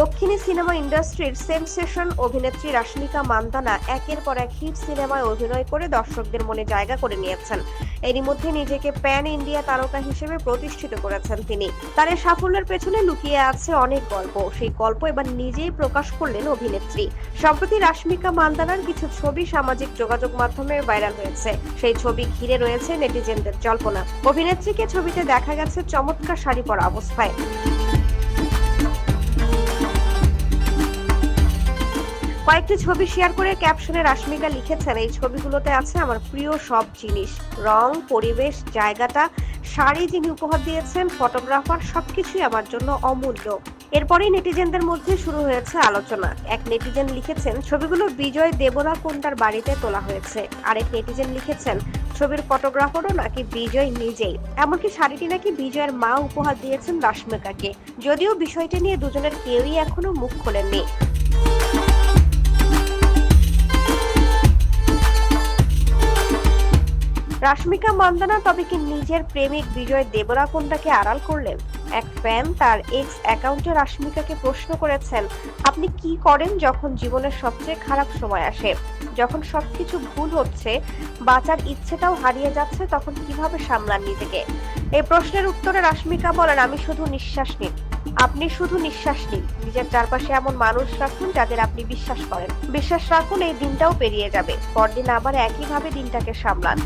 দক্ষিণী সিনেমা ইন্ডাস্ট্রির সেনসেশন অভিনেত্রী রাশ্মিকা মান্দানা একের পর এক হিট সিনেমায় অভিনয় করে দর্শকদের মনে জায়গা করে নিয়েছেন। এরই মধ্যে নিজেকে প্যান ইন্ডিয়া তারকা হিসেবে প্রতিষ্ঠিত করেছেন তিনি। তার এই সাফল্যের পেছনে লুকিয়ে আছে অনেক গল্প। সেই গল্প এবার নিজেই প্রকাশ করলেন অভিনেত্রী। সম্প্রতি রাশমিকা মান্দানার কিছু ছবি সামাজিক যোগাযোগ মাধ্যমে ভাইরাল হয়েছে। সেই ছবি ঘিরে রয়েছে নেটিজেনদের জল্পনা। অভিনেত্রীকে ছবিতে দেখা গেছে চমৎকার শাড়ি পরা অবস্থায়। কয়েকটি ছবি শেয়ার করে ক্যাপশনে রাশ্মিকা লিখেছেন, এই ছবিগুলোতে আছে আমার প্রিয় সব জিনিস। রং, পরিবেশ, জায়গাটা, শাড়ি যিনি উপহার দিয়েছেন ফটোগ্রাফার সবকিছুই আমার জন্য অমূল্য। এরপরেই নেটিজেনদের মধ্যে শুরু হয়েছে আলোচনা। এক নেটিজেন লিখেছেন, ছবিগুলো বিজয় দেবরা কোন্ডার বাড়িতে তোলা হয়েছে। আরেক নেটিজেন লিখেছেন, ছবির ফটোগ্রাফারও নাকি বিজয় নিজেই। এমনকি শাড়িটি নাকি বিজয়ের মা উপহার দিয়েছেন রাশ্মিকাকে। যদিও বিষয়টি নিয়ে দুজনের কেউই এখনও মুখ খোলেননি। রাশ্মিকা মান্দানা তবে কি নিজের প্রেমিক বিজয় দেবরাকোন্ডাকে আড়াল করলেন? এক ফ্যান তার এক্স অ্যাকাউন্টে রাশ্মিকাকে প্রশ্ন করেছেন, আপনি কি করেন যখন জীবনের সবচেয়ে খারাপ সময় আসে? যখন সবকিছু ভুল হচ্ছে, বাঁচার ইচ্ছেটাও হারিয়ে যাচ্ছে, তখন কীভাবে সামলান নিজেকে? এই প্রশ্নের উত্তরে রাশ্মিকা বলেন, আমি শুধু নিঃশ্বাস নিন আপনি শুধু নিঃশ্বাস নিন। নিজের চারপাশে এমন মানুষ রাখুন যাদের আপনি বিশ্বাস করেন। বিশ্বাস রাখুন এই দিনটাও পেরিয়ে যাবে। পরদিন আবার একইভাবে দিনটাকে সামলান।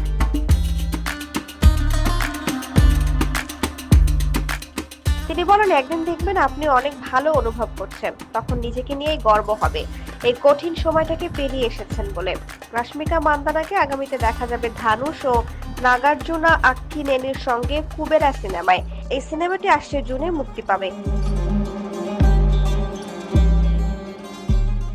তিনি বলেন, একদিন দেখবেন আপনি অনেক ভালো অনুভব করছেন। তখন নিজেকে নিয়েই গর্ব হবে। এই কঠিন সময়টাকে পেরিয়ে এসেছেন বলে। রাশ্মিকা মান্দানাকে আগামীতে দেখা যাবে ধানুষ ও নাগার্জুনা আক্কিনেনির সঙ্গে কুবেরা সিনেমায়। এই সিনেমাটি আসছে জুনে মুক্তি পাবে।